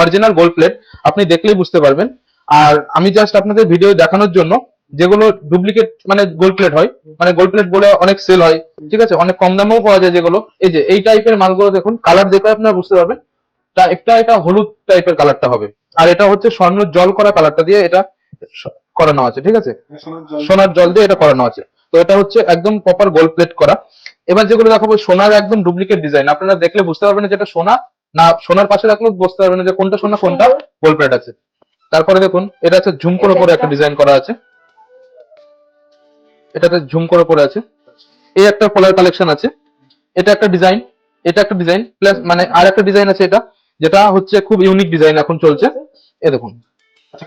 Original gold plate আপনি দেখলেই বুঝতে পারবেন। আর আমি জাস্ট আপনাদের ভিডিও দেখানোর জন্য যেগুলো ডুপ্লিকেট মানে গোল্ড প্লেট হয় মানে গোল্ড প্লেট বলে অনেক সেল হয় ঠিক আছে? অনেক কম দামেও পাওয়া যায় যেগুলো। এই যে এই টাইপের মালগুলো দেখুন কালার দেখে আপনারা বুঝতে পারবেন। তা একটা এটা হলুদ টাইপের কালারটা হবে। আর এটা হচ্ছে স্বর্ণ জল করা কালারটা দিয়ে এটা করানো আছে ঠিক আছে? সোনার জল। দিয়ে এটা করানো আছে। তো এটা হচ্ছে একদম প্রপার গোল্ড প্লেট করা। এবার যেগুলো দেখাবো সোনার একদম ডুপ্লিকেট ডিজাইন আপনারা দেখলে বুঝতে পারবেন না যেটা সোনা না সোনার পাশে রাখলেও বুঝতে পারবেন না যে কোনটা সোনা কোনটা গোল্ড প্লেট আছে। তারপরে দেখুন এটা হচ্ছে ঝুমকোর উপরে একটা ডিজাইন করা আছে। এটাতে ঝুমকোর উপরে আছে। এই একটা কলার কালেকশন আছে। এটা একটা ডিজাইন এটা একটা ডিজাইন প্লাস মানে আর একটা ডিজাইন আছে এটা যেটা হচ্ছে খুব ইউনিক ডিজাইন এখন চলছে। এ দেখুন। আচ্ছা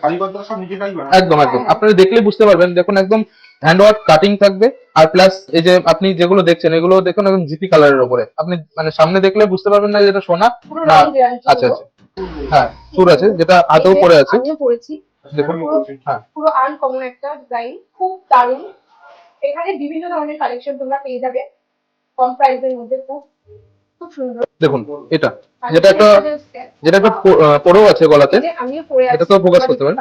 একদম একদম। আপনারা দেখলেই বুঝতে পারবেন দেখুন একদম হ্যান্ড ওয়ার্ক কাটিং থাকবে আর প্লাস এই যে আপনি যেগুলো দেখছেন এগুলো দেখুন একদম জিপি কালারের উপরে। আপনি মানে সামনে দেখলে বুঝতে পারবেন না যে এটা সোনা পুরো আচ্ছা আচ্ছা। হ্যাঁ সুর আছে যেটা হাতেও পড়ে আছে। দেখুন। হ্যাঁ। পুরো আনকমন একটা ডিজাইন খুব দারুণ। এখানে বিভিন্ন ধরনের কালেকশন তোমরা পেয়ে যাবে। কম প্রাইসের মধ্যে খুব খুব সুন্দর। দেখুন এটা। যেটা একটা set, যেটা একটা প- আহ, পরেও আছে গলাতে। আছি এটাতেও focus করতে পারেন।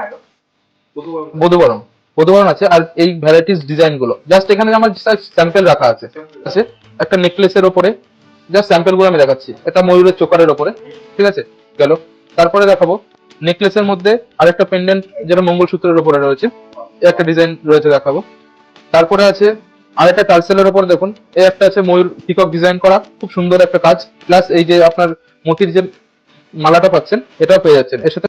বধুবরণ। বধুবরণ আছে আর এই ভ্যারাইটিস ডিজাইনগুলো জাস্ট এখানে আমার স্যাম্পল রাখা আছে। আছে? একটা নেকলেসের ওপরে। জাস্ট স্যাম্পলগুলো আমি দেখাচ্ছি। এটা ময়ূরের চোকারের ওপরে। ঠিক আছে? গেল। তারপরে দেখাবো নেকলেসের মধ্যে আরেকটা পেন্ডেন্ট যেটা মঙ্গলসূত্রের উপরে রয়েছে। একটা ডিজাইন রয়েছে দেখাবো। তারপরে আছে আরেকটা টার্সেলের উপর দেখুন। এই একটা আছে ময়ূর পিকক ডিজাইন করা। খুব সুন্দর একটা কাজ। প্লাস এই যে আপনার মতির যে মালাটা পাচ্ছেন এটাও পেয়ে যাচ্ছেন। এর সাথে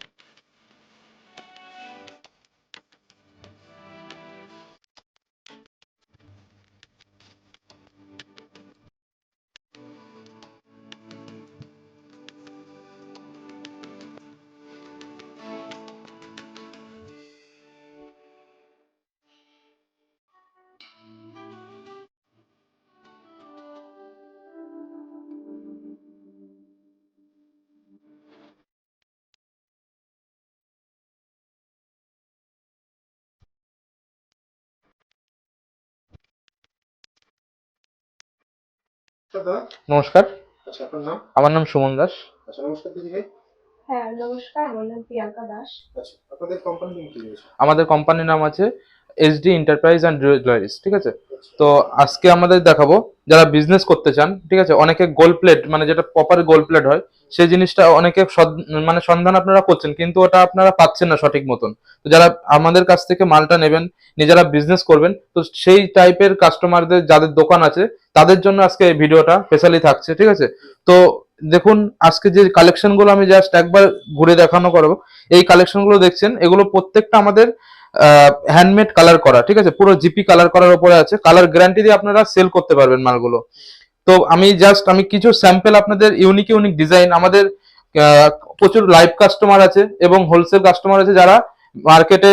নমস্কার। আচ্ছা আপনার নাম? আমার নাম সুমন দাস। আচ্ছা নমস্কার দিদি হ্যাঁ নমস্কার। আমার নাম প্রিয়াঙ্কা দাস। আচ্ছা আপনাদের কোম্পানি নেম কি আমাদের কোম্পানির নাম আছে এসডি এন্টারপ্রাইজ অ্যান্ড জুয়েলারিজ ঠিক আছে? তো আজকে আমাদের দেখাবো, যারা বিজনেস করতে চান, ঠিক আছে? অনেকে গোল্ড প্লেট মানে যেটা প্রপার গোল্ড প্লেট হয়, সেই জিনিসটা অনেকে মানে সন্ধান আপনারা করছেন, কিন্তু ওটা আপনারা পাচ্ছেন না সঠিক মতন। তো যারা আমাদের কাছ থেকে মালটা নেবেন, নিজেরা বিজনেস করবেন, তো সেই টাইপের কাস্টমারদের যাদের দোকান আছে, তাদের জন্য আজকে এই ভিডিওটা স্পেশালি থাকছে, ঠিক আছে? তো দেখুন, আজকে যে কালেকশনগুলো আমি জাস্ট একবার ঘুরে দেখানো করব, এই কালেকশনগুলো দেখছেন, এগুলো প্রত্যেকটা আমাদের হ্যান্ডমেড কালার করা ঠিক আছে? পুরো জিপি কালার করার উপরে আছে। কালার গ্যারান্টি দিয়ে আপনারা সেল করতে পারবেন মালগুলো। তো আমি জাস্ট আমি কিছু স্যাম্পল আপনাদের ইউনিক ইউনিক ডিজাইন আমাদের প্রচুর লাইভ কাস্টমার আছে এবং হোলসেল কাস্টমার আছে যারা মার্কেটে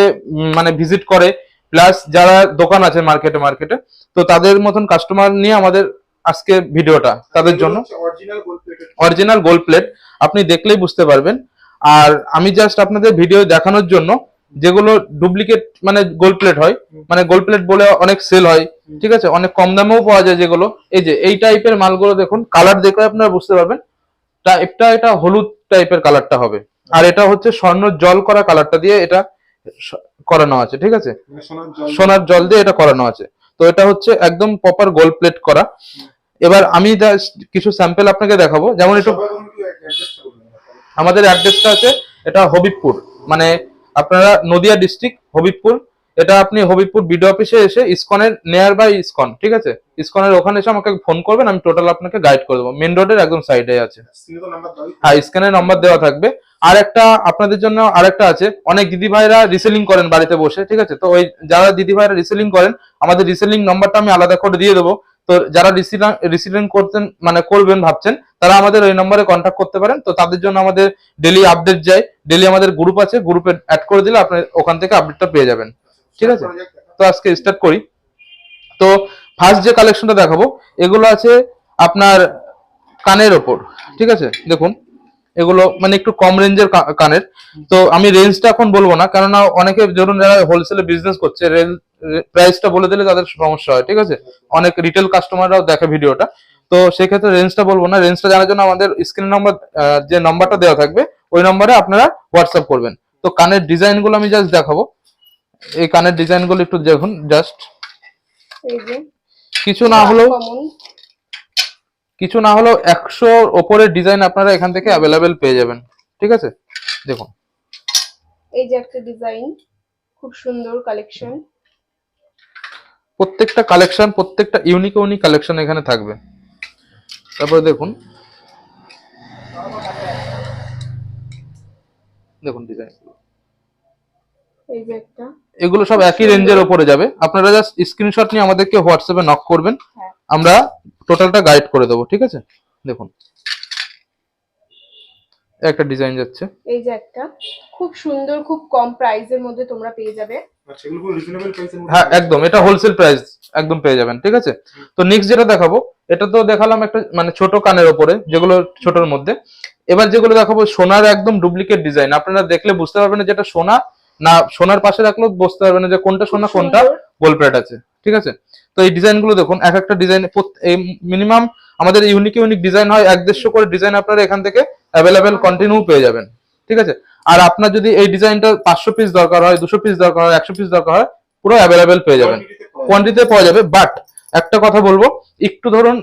মানে ভিজিট করে প্লাস যারা দোকান আছে মার্কেটে মার্কেটে তো তাদের মতন কাস্টমার নিয়ে আমাদের আজকে ভিডিওটা তাদের জন্য। অরিজিনাল গোল্ড প্লেট আপনি দেখলেই বুঝতে পারবেন। আর আমি জাস্ট আপনাদের ভিডিও দেখানোর জন্য যেগুলো ডুপ্লিকেট মানে গোল্ড প্লেট হয় মানে গোল্ড প্লেট বলে অনেক সেল হয় ঠিক আছে? অনেক কম দামেও পাওয়া যায় যেগুলো। এই যে এই টাইপের মালগুলো দেখুন কালার দেখে আপনারা বুঝতে পারবেন। তা একটা এটা হলুদ টাইপের কালারটা হবে। আর এটা হচ্ছে স্বর্ণ জল করা কালারটা দিয়ে এটা করানো আছে ঠিক আছে? মানে সোনার জল দিয়ে। এটা করানো আছে। তো এটা হচ্ছে একদম প্রপার গোল্ড প্লেট করা। এবার আমি কিছু স্যাম্পেল আপনাকে দেখাবো। যেমন একটু? আমাদের অ্যাড্রেসটা আছে এটা হবিবপুর। মানে আপনারা নদিয়া ডিস্ট্রিক্ট হবিবপুর, এটা আপনি হবিবপুর বিডিও অফিসে এসে ইসকনের নিয়ার বাই ইসকন, ঠিক আছে? ইসকনের ওখানে এসে আমাকে ফোন করবেন, আমি টোটাল আপনাকে গাইড করে দেবো। মেন রোডের একদম সাইডে আছে। হ্যাঁ স্ক্যানের নম্বর দেওয়া থাকবে। আর একটা আপনাদের জন্য আরেকটা আছে। অনেক দিদি ভাইরা রিসেলিং করেন বাড়িতে বসে, ঠিক আছে? তো ওই যারা দিদি ভাইরা রিসেলিং করেন, আমাদের রিসেলিং নম্বরটা আমি আলাদা করে দিয়ে দেবো। তো যারা রিসিডেন্ট করতেন মানে করবেন ভাবছেন, তারা আমাদের ওই নম্বরে কন্ট্যাক্ট করতে পারেন। তো তাদের জন্য আমাদের ডেলি আপডেট যায়। ডেলি আমাদের গ্রুপ আছে গ্রুপে অ্যাড করে দিলে আপনি ওখান থেকে আপডেটটা পেয়ে যাবেন। ঠিক আছে? তো আজকে স্টার্ট করি। তো ফার্স্ট যে কালেকশনটা দেখাবো, এগুলো আছে আপনার কানের ওপর। ঠিক আছে? দেখুন। এগুলো মানে একটু কম রেঞ্জের কানের। তো আমি রেঞ্জটা এখন বলব না কেননা অনেকে ধরুন যারা হোলসেলে বিজনেস করছে রেঞ্জ প্রাইসটা বলে দিলে তাদের সমস্যা হয় ঠিক আছে? অনেক রিটেল কাস্টমাররাও দেখে ভিডিওটা। তো সেক্ষেত্রে রেঞ্জটা বলব না রেঞ্জটা জানার জন্য আমাদের স্ক্রিন নাম্বার যে নম্বরটা দেওয়া থাকবে ওই নম্বরে আপনারা হোয়াটসঅ্যাপ করবেন। তো কানের ডিজাইনগুলো আমি জাস্ট দেখাবো। এই কানের ডিজাইনগুলো একটু দেখুন জাস্ট কিছু না হলেও কিছু না হলেও একশো ওপরের ডিজাইন আপনারা এখান থেকে অ্যাভেলেবেল পেয়ে যাবেন। ঠিক আছে? দেখুন। এই যে একটা ডিজাইন খুব সুন্দর কালেকশন প্রত্যেকটা কালেকশন প্রত্যেকটা ইউনিক ইউনিক কালেকশন এখানে থাকবে। তারপরে দেখুন। দেখুন ডিজাইন এই যে একটা। এগুলো সব একই রেঞ্জের ওপরে যাবে। আপনারা জাস্ট স্ক্রিনশট নিয়ে আমাদেরকে হোয়াটসঅ্যাপে নক করবেন। হ্যাঁ। আমরা টোটালটা গাইড করে দেবো ঠিক আছে? দেখুন। একটা ডিজাইন যাচ্ছে। এই যে একটা খুব সুন্দর খুব কম প্রাইসের মধ্যে তোমরা পেয়ে যাবে। আচ্ছা এগুলো পুরো রিজনেবল প্রাইসের মধ্যে হ্যাঁ একদম এটা হোলসেল প্রাইস একদম পেয়ে যাবেন ঠিক আছে? তো নেক্সট যেটা দেখাবো এটা তো দেখালাম একটা মানে ছোট কানের ওপরে যেগুলো ছোটর মধ্যে। এবার যেগুলো দেখাবো সোনার একদম ডুপ্লিকেট ডিজাইন আপনারা দেখলে বুঝতে পারবেন যেটা সোনা না সোনার পাশে রাখলেও বুঝতে পারবেন না যে কোনটা সোনা কোনটা। গোল্ড প্লেট আছে ঠিক আছে? তো এই ডিজাইনগুলো দেখুন, এক একটা ডিজাইন মিনিমাম আমাদের ইউনিক ইউনিক ডিজাইন হয়, এক দেড়শো করে ডিজাইন আপনারা এখান থেকে অ্যাভেলেবেল কন্টিনিউ পেয়ে যাবেন, ঠিক আছে? আর আপনার যদি এই ডিজাইনটা পাঁচশো পিস দরকার হয়, দুশো পিস দরকার হয়, একশো পিস দরকার হয়, পুরো অ্যাভেলেবেল পেয়ে যাবেন। কোয়ান্টিটিতে পাওয়া যাবে বাট একটা কথা বলব, একটু ধরুন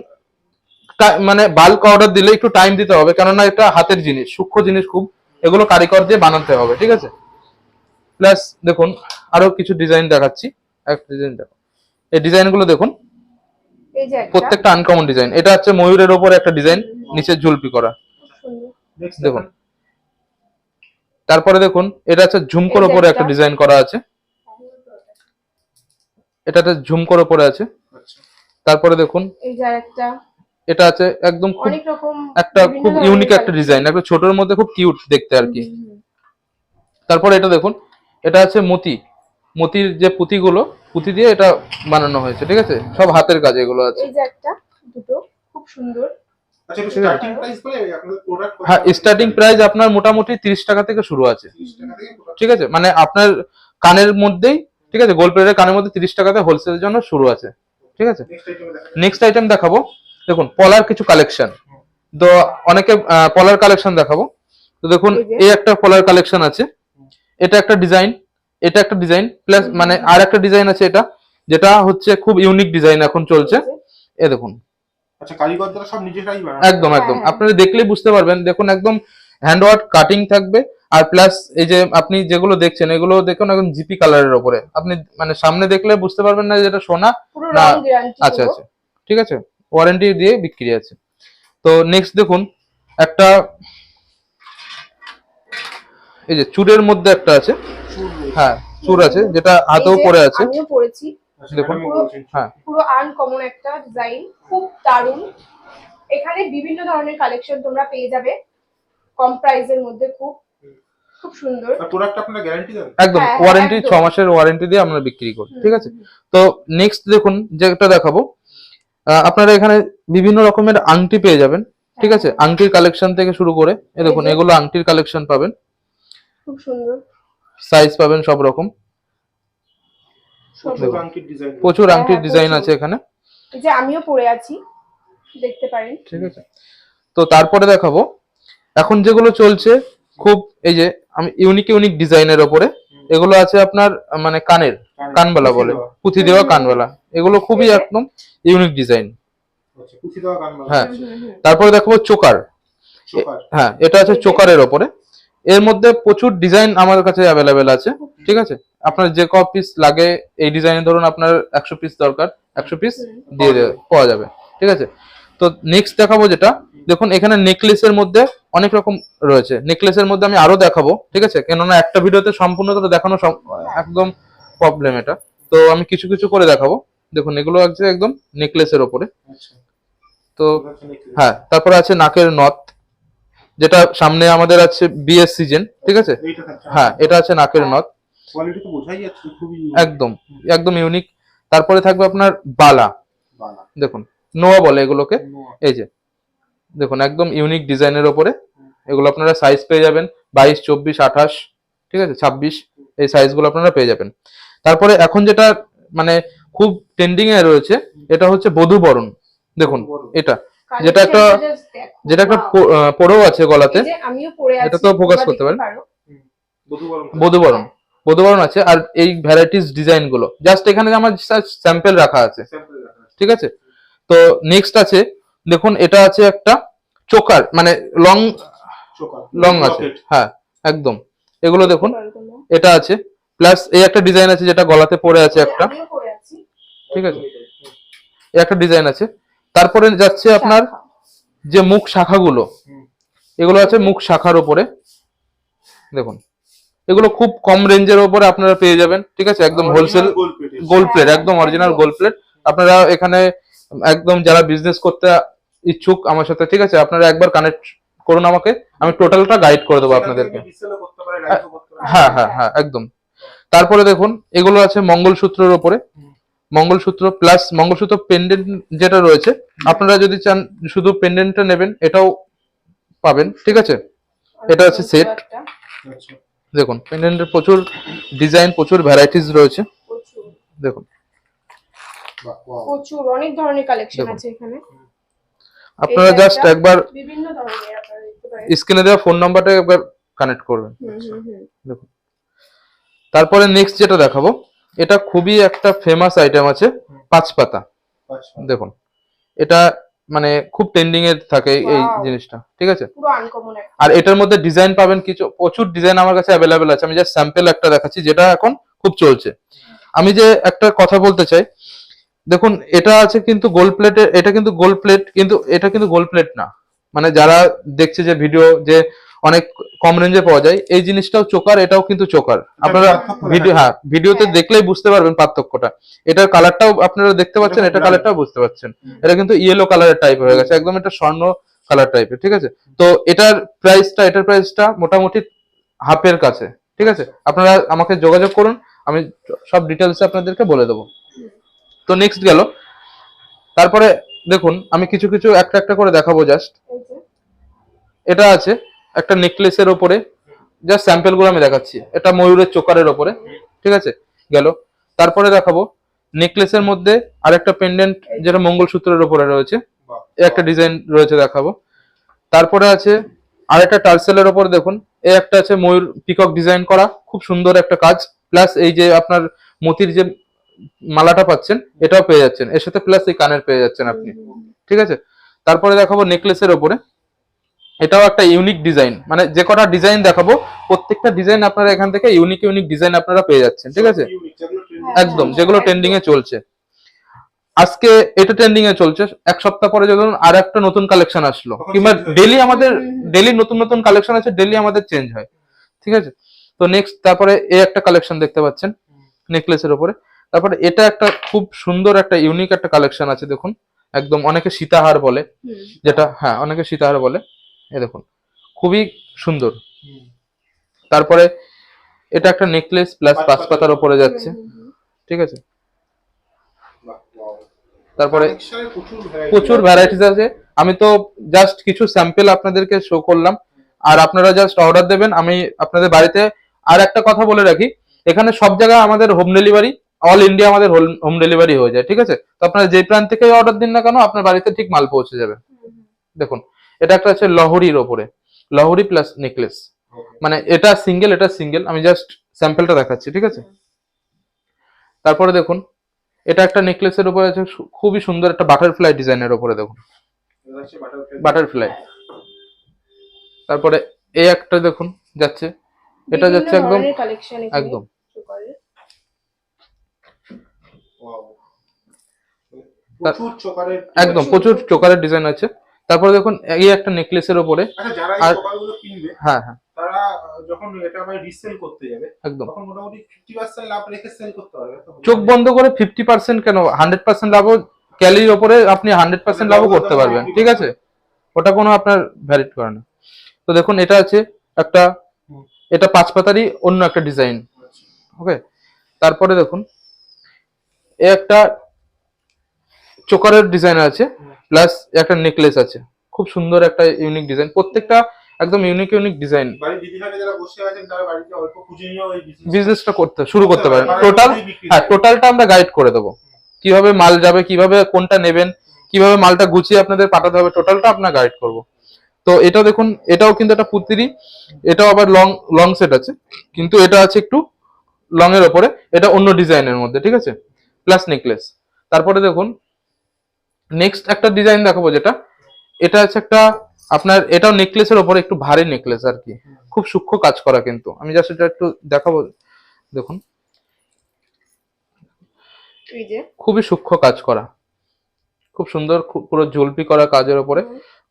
মানে বাল্ক অর্ডার দিলে একটু টাইম দিতে হবে, কেননা এটা হাতের জিনিস, সূক্ষ্ম জিনিস খুব, এগুলো কারিগর দিয়ে বানাতে হবে, ঠিক আছে? প্লাস দেখুন, আরও কিছু ডিজাইন দেখাচ্ছি, এক ডিজাইন দেখো এই ডিজাইনগুলো দেখুন। এই যে একটা। প্রত্যেকটা আনকমন ডিজাইন। এটা হচ্ছে ময়ূরের ওপর একটা ডিজাইন নিচে ঝুলপি করা। দেখুন। তারপরে দেখুন এটা হচ্ছে ঝুমকোর ওপরে একটা। একটা। ডিজাইন করা আছে। এটা এটাতে ঝুমকোর ওপরে আছে। আচ্ছা। তারপরে দেখুন। এই যে আর একটা এটা আছে একদম খুব একটা খুব ইউনিক একটা ডিজাইন। একটা ছোটর মধ্যে খুব কিউট দেখতে আর কি। তারপরে এটা দেখুন। এটা আছে মতি। মতির যে পুঁতিগুলো পুঁতি দিয়ে এটা বানানো হয়েছে ঠিক আছে? সব হাতের কাজ এগুলো আছে। এই যে একটা দুটো খুব সুন্দর। আচ্ছা একটু স্টার্টিং প্রাইস বলে আপনাদের প্রোডাক্ট হ্যাঁ স্টার্টিং প্রাইস আপনার মোটামুটি তিরিশ টাকা থেকে শুরু আছে। 30 টাকা থেকে product ঠিক আছে? মানে আপনার কানের মধ্যেই ঠিক আছে? গোল্ড প্লেটের কানের মধ্যে তিরিশ টাকাতে হোলসেলের জন্য শুরু আছে। ঠিক আছে? নেক্সট আইটেমে দেখাবো। দেখুন পলার কিছু কালেকশন তো অনেকে পলার কালেকশন দেখাবো। তো দেখুন এই এই একটা পলার কালেকশন আছে। এটা একটা ডিজাইন এটা একটা ডিজাইন প্লাস মানে আর একটা ডিজাইন আছে এটা যেটা হচ্ছে খুব ইউনিক ডিজাইন এখন চলছে। এ দেখুন। আচ্ছা কারিগররা সব নিজেরাই বানায় একদম একদম। হ্যাঁ। আপনারা দেখলেই বুঝতে পারবেন দেখুন একদম হ্যান্ডওয়ার্ক কাটিং থাকবে আর প্লাস এই যে আপনি যেগুলো দেখছেন এগুলো দেখুন একদম জিপি কালারের ওপরে। আপনি মানে সামনে দেখলে বুঝতে পারবেন না যে এটা সোনা না, আচ্ছা আচ্ছা। ঠিক আছে? ওয়ারেন্টি দিয়ে বিক্রি আছে। তো নেক্সট দেখুন একটা এই যে চুরের মধ্যে একটা আছে। হ্যাঁ চুর আছে যেটা হাতেও পরে আছে। আমিও আচ্ছা, দেখুন। হ্যাঁ। পুরো আনকমন একটা ডিজাইন খুব দারুণ। এখানে বিভিন্ন ধরনের কালেকশন তোমরা পেয়ে যাবে কম প্রাইসের মধ্যে খুব খুব সুন্দর। প্রোডাক্ট আপনারা গ্যারান্টি দেন একদম হ্যাঁ, হ্যাঁ, ওয়ারেন্টি ছ মাসের ওয়ারেন্টি দিয়ে আমরা বিক্রি করি ঠিক আছে? তো নেক্সট দেখুন যেটা দেখাবো আপনারা এখানে বিভিন্ন রকমের আংটি পেয়ে যাবেন ঠিক আছে? হ্যাঁ। আংটির কালেকশন থেকে শুরু করে এ দেখুন এগুলো আংটির কালেকশন পাবেন। খুব সুন্দর। সাইজ পাবেন সব রকম। প্রচুর। আংকির ডিজাইন প্রচুর হ্যাঁ, আংটির ডিজাইন আছে এখানে। যে আমিও পরে আছি দেখতে পারেন। ঠিক আছে। তো তারপরে দেখাবো। এখন যেগুলো চলছে খুব এই যে আমি ইউনিক ইউনিক ডিজাইনের ওপরে এগুলো আছে আপনার মানে কানের কানবালা বলে। পুঁথি দেওয়া কানবালা। এগুলো খুবই একদম ইউনিক ডিজাইন আচ্ছা বাজে। হ্যাঁ। তারপরে দেখাবো চোকার। চোকার। হ্যাঁ এটা আছে চোকারের ওপরে। এর মধ্যে প্রচুর ডিজাইন আমাদের কাছে অ্যাভেলেবেল আছে ঠিক আছে? আপনার যে ক পিস লাগে এই ডিজাইনে ধরুন আপনার একশো পিস দরকার একশো পিস দিয়ে পাওয়া যাবে ঠিক আছে? তো নেক্সট দেখাবো যেটা দেখুন এখানে নেকলেসের মধ্যে অনেক রকম রয়েছে। নেকলেসের মধ্যে আমি আরও দেখাবো ঠিক আছে? কেননা একটা ভিডিওতে সম্পূর্ণটা দেখানো একদম প্রবলেম এটা। তো আমি কিছু কিছু করে দেখাবো। দেখুন এগুলো আছে একদম নেকলেসের ওপরে। আচ্ছা। তো। হ্যাঁ তারপরে আছে নাকের নথ যেটা সামনে আমাদের আছে বিএস সিজন ঠিক আছে? হ্যাঁ এটা আছে নাকের নথ। একদম একদম ইউনিক তারপরে থাকবে আপনার বালা। দেখুন নোয়া বলে এগুলোকে। এই যে দেখুন একদম ইউনিক ডিজাইনের ওপরে। এগুলো আপনারা সাইজ পেয়ে যাবেন বাইশ চব্বিশ আঠাশ ঠিক আছে ছাব্বিশ এই সাইজগুলো আপনারা পেয়ে যাবেন। তারপরে এখন যেটা মানে খুব ট্রেন্ডিং এ রয়েছে এটা হচ্ছে বধূ বরণ দেখুন এটা। যেটা একটা- যেটা একটা wow! পো- আহ, আছে গলাতে। পরে এটা তো তোমরা করতে পারেন। বধু বরণ বধুবরণ। বধুবরণ। আছে আর এই ভ্যারাইটিস ডিজাইনগুলো। জাস্ট এখানে আমার স্যাম্পল রাখা আছে। ঠিক আছে? তো নেক্সট আছে দেখুন এটা আছে একটা চোকার মানে লং লং আছে। হ্যাঁ একদম। এগুলো দেখুন এটা আছে। প্লাস এই একটা ডিজাইন আছে যেটা গলাতে পড়ে আছে একটা। পরে ঠিক আছে? এই একটা ডিজাইন আছে। তারপরে যাচ্ছে আপনার যে মুখ শাখাগুলো। এগুলো আছে মুখ শাখার ওপরে দেখুন এগুলো খুব কম রেঞ্জের ওপরে আপনারা পেয়ে যাবেন ঠিক আছে? একদম হোলসেল গোল্ড প্লেট একদম অরিজিনাল। গোল্ড প্লেট আপনারা এখানে একদম যারা বিজনেস করতে ইচ্ছুক আমার সাথে ঠিক আছে? আপনারা একবার কানেক্ট করুন আমাকে আমি টোটালটা গাইড করে দেবো আপনাদেরকে। হ্যাঁ হ্যাঁ হ্যাঁ একদম। তারপরে দেখুন এগুলো আছে মঙ্গলসূত্রের ওপরে মঙ্গলসূত্র প্লাস মঙ্গলসূত্র পেন্ডেন্ট যেটা রয়েছে আপনারা যদি চান শুধু পেন্ডেন্টটা নেবেন এটাও পাবেন ঠিক আছে? এটা হচ্ছে সেট আচ্ছা। দেখুন পেন্ডেন্টের প্রচুর ডিজাইন প্রচুর ভ্যারাইটিস রয়েছে। দেখুন। প্রচুর অনেক ধরনের কালেকশন আছে এখানে। আপনারা জাস্ট একবার বিভিন্ন ধরনের স্ক্রিনে দেওয়া ফোন নাম্বারটা একবার কানেক্ট করবেন। দেখুন। তারপরে নেক্সট যেটা দেখাবো এটা খুবই একটা ফেমাস আইটেম আছে পাঁচ পাতা। দেখুন এটা মানে খুব ট্রেন্ডিং এ থাকে এই জিনিসটা ঠিক আছে? পুরো আনকমন একটা। আর এটার মধ্যে ডিজাইন পাবেন কিছু প্রচুর ডিজাইন আমার কাছে অ্যাভেলেবেল আছে। আমি জাস্ট স্যাম্পল একটা দেখাচ্ছি যেটা এখন খুব চলছে। আমি যে একটা কথা বলতে চাই দেখুন এটা আছে কিন্তু গোল্ড প্লেটে এটা কিন্তু গোল্ড প্লেট কিন্তু এটা কিন্তু গোল্ড প্লেট না। মানে যারা দেখছে যে ভিডিও যে অনেক কম রেঞ্জে পাওয়া যায়। এই জিনিসটাও চোকার এটাও কিন্তু চোকার। আপনারা ভিডিও হ্যাঁ ভিডিওতে হ্যাঁ। দেখলেই বুঝতে পারবেন পার্থক্যটা। এটার কালারটাও আপনারা দেখতে পাচ্ছেন এটা কালারটাও বুঝতে পারছেন হুম। এটা কিন্তু ইয়েলো কালারের টাইপ হয়ে গেছে একদম এটা স্বর্ণ কালার টাইপের ঠিক আছে? তো এটার প্রাইসটা এটার প্রাইসটা মোটামুটি হাফের কাছে ঠিক আছে? আপনারা আমাকে যোগাযোগ করুন আমি সব ডিটেলস আপনাদেরকে বলে দেবো। তো নেক্সট গেল। তারপরে দেখুন আমি কিছু কিছু একটা একটা করে দেখাবো জাস্ট এটা আছে। একটা নেকলেসের ওপরে জাস্ট স্যাম্পেলগুলো আমি দেখাচ্ছি। এটা ময়ূরের চোকারের ওপরে, ঠিক আছে? গেল। তারপরে দেখাবো নেকলেসের মধ্যে আরেকটা পেন্ডেন্ট যেটা মঙ্গলসূত্রের ওপরে রয়েছে। একটা ডিজাইন রয়েছে দেখাবো। তারপরে আছে আর আরেকটা টার্সেলের ওপর দেখুন। এ একটা আছে ময়ূর পিকক ডিজাইন করা, খুব সুন্দর একটা কাজ। প্লাস এই যে আপনার মতির যে মালাটা পাচ্ছেন, এটাও পেয়ে যাচ্ছেন। এর সাথে প্লাস এই কানের পেয়ে যাচ্ছেন আপনি। ঠিক আছে? তারপরে দেখাবো নেকলেসের ওপরে। এটাও একটা ইউনিক ডিজাইন মানে যে কটা ডিজাইন দেখাবো প্রত্যেকটা ডিজাইন আপনারা এখান থেকে ইউনিক ইউনিক ডিজাইন আপনারা পেয়ে যাচ্ছেন ঠিক আছে? একদম যেগুলো ট্রেন্ডিং এ চলছে। আজকে এটা ট্রেন্ডিং এ চলছে। এক সপ্তাহ পরে যখন আর একটা নতুন কালেকশন আসলো কিংবা ডেলি আমাদের। ডেলি নতুন নতুন কালেকশন আছে ডেলি আমাদের চেঞ্জ হয় ঠিক আছে? তো নেক্সট তারপরে এই একটা কালেকশন দেখতে পাচ্ছেন নেকলেসের উপরে। তারপরে এটা একটা খুব সুন্দর একটা ইউনিক একটা কালেকশন আছে দেখুন। একদম অনেকে সীতাহার বলে যেটা হ্যাঁ অনেকে সীতাহার বলে। এই দেখুন খুবই সুন্দর। তারপরে এটা একটা নেকলেস প্লাস পাঁচ পাতার উপরে। যাচ্ছে। ঠিক আছে? তারপরে প্রচুর। ভ্যারাইটিস আছে। আমি তো জাস্ট কিছু স্যাম্পল আপনাদেরকে শো করলাম। আর আপনারা জাস্ট অর্ডার দেবেন। আমি আপনাদের বাড়িতে আর একটা কথা বলে রাখি। এখানে সব জায়গায় আমাদের হোম ডেলিভারি অল ইন্ডিয়া আমাদের হোম ডেলিভারি হয়ে যায়। ঠিক আছে? তো আপনারা যে প্রান্ত থেকে অর্ডার দিন না কেন আপনার বাড়িতে ঠিক মাল পৌঁছে যাবে। দেখুন এটা একটা আছে লহরির ওপরে। লহরি প্লাস নেকলেস মানে এটা সিঙ্গেল এটা সিঙ্গেল আমি জাস্ট স্যাম্পলটা দেখাচ্ছি ঠিক আছে? তারপরে দেখুন এটা একটা নেকলেসের উপরে আছে খুবই সুন্দর একটা বাটারফ্লাই ডিজাইনের উপরে দেখুন। এটা হচ্ছে butterfly। বাটারফ্লাই তারপরে এই একটা দেখুন যাচ্ছে। এটা যাচ্ছে একদম একদম। একদম প্রচুর চোকারের ডিজাইন আছে। তারপরে দেখুন এই একটা নেকলেসের ওপরে। আচ্ছা আর- হ্যাঁ হ্যাঁ। তারা আহ, যখন এটা আবার রিসেল করতে যাবে একদম। তখন মোটামুটি ফিফটি পার্সেন্ট লাভ রেখে সেল করতে পারবে চোখ বন্ধ করে ফিফটি পার্সেন্ট কেন? হান্ড্রেড পার্সেন্ট লাভও ক্যালির ওপরে আপনি হান্ড্রেড পার্সেন্ট লাভও করতে পারবেন ঠিক আছে? ওটা কোনো আপনার ভ্যারিড করে না। তো দেখুন এটা আছে একটা এটা পাঁচ পাতারই অন্য একটা ডিজাইন আচ্ছা। ওকে তারপরে দেখুন এ একটা চোকারের ডিজাইন আছে। প্লাস একটা নেকলেস আছে। খুব সুন্দর একটা ইউনিক ডিজাইন প্রত্যেকটা একদম ইউনিক ইউনিক ডিজাইন বিজনেসটা করতে শুরু করতে পারেন। মানে টোটাল হ্যাঁ টোটালটা আমরা গাইড করে দেবো। কীভাবে মাল যাবে কীভাবে কোনটা নেবেন কীভাবে মালটা গুছিয়ে আপনাদের পাঠাতে হবে টোটালটা আপনার গাইড করব। তো এটা দেখুন এটাও কিন্তু একটা পুতিরি এটাও আবার লং লং সেট আছে। কিন্তু এটা আছে একটু লং এর ওপরে এটা অন্য ডিজাইনের মধ্যে ঠিক আছে? প্লাস নেকলেস তারপরে দেখুন নেক্সট একটা ডিজাইন দেখাবো যেটা। এটা হচ্ছে একটা আপনার এটাও নেকলেসের ওপরে একটু ভারী নেকলেস আর কি। খুব সূক্ষ্ম কাজ করা কিন্তু। আমি জাস্ট এটা একটু দেখাবো দেখুন। খুবই সূক্ষ্ম কাজ করা। খুব সুন্দর পুরো জলপি করা কাজের ওপরে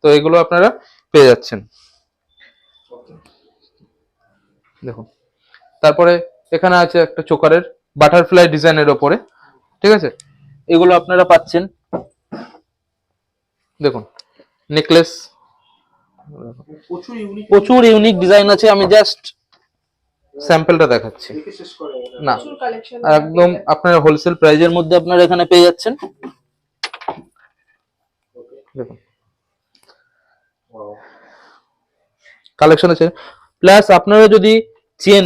তো এগুলো আপনারা পেয়ে যাচ্ছেন। দেখুন। তারপরে এখানে আছে একটা চোকারের বাটারফ্লাই ডিজাইনের ওপরে ঠিক আছে? এগুলো আপনারা পাচ্ছেন দেখুন নেকলেস প্রচুর ইউনিক ডিজাইন আছে আমি জাস্ট স্যাম্পলটা দেখাচ্ছি। না একদম আপনারা হোলসেল প্রাইজের মধ্যে আপনারা এখানে পেয়ে যাচ্ছেন। দেখুন. কালেকশন আছে। প্লাস আপনারা যদি চেন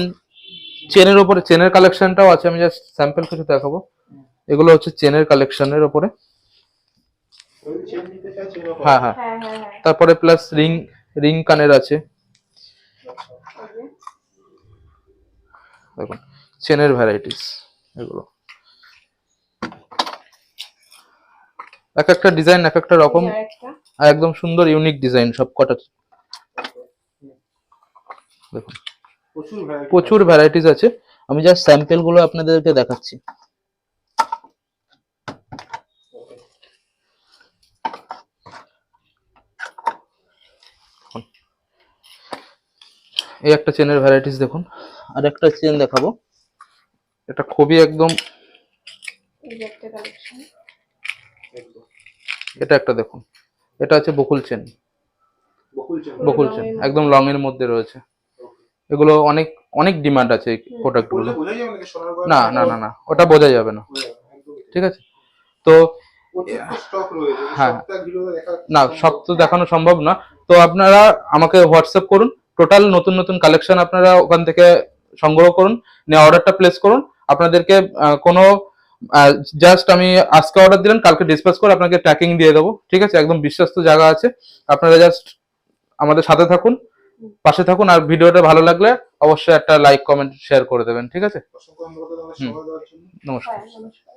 চেনের উপরে চেনের কালেকশনটাও আছে আমি জাস্ট স্যাম্পল কিছু দেখাবো। এগুলো হচ্ছে চেনের কালেকশনের উপরে। হ্যাঁ হ্যাঁ। হ্যাঁ হ্যাঁ হ্যাঁ। তারপরে প্লাস রিং রিং কানের আছে। দেখুন চেনের ভ্যারাইটিস এগুলো। এক একটা ডিজাইন এক একটা রকম। একদম সুন্দর ইউনিক ডিজাইন সব কটা দেখুন। প্রচুর ভ্যারাইটিস আছে। আমি জাস্ট স্যাম্পলগুলো আপনাদেরকে দেখাচ্ছি। এই একটা চেনের ভ্যারাইটিস দেখুন। আর একটা চেন দেখাবো। এটা খুবই একদম। এটা একটা দেখুন। এটা আছে বকুল চেন। বকুল চেন। একদম লং এর মধ্যে রয়েছে। এগুলো অনেক অনেক ডিমান্ড আছে এই প্রোডাক্টগুলো বললে বোঝা যাবে নাকি সোনার গয়না? না না না না। ওটা বোঝা যাবে না। ঠিক আছে? তো হ্যাঁ। না সব তো দেখানো সম্ভব না। তো আপনারা আমাকে হোয়াটসঅ্যাপ করুন। টোটাল নতুন নতুন কালেকশন আপনারা ওখান থেকে সংগ্রহ করুন নিয়ে অর্ডারটা প্লেস করুন। আপনাদেরকে কোনো জাস্ট আমি আজকে অর্ডার দিলেন কালকে ডিসপাস করে আপনাকে ট্র্যাকিং দিয়ে দেবো ঠিক আছে? একদম বিশ্বস্ত জায়গা আছে। আপনারা জাস্ট আমাদের সাথে থাকুন পাশে থাকুন আর ভিডিওটা ভালো লাগলে অবশ্যই একটা লাইক কমেন্ট শেয়ার করে দেবেন ঠিক আছে? নমস্কার। হ্যাঁ নমস্কার।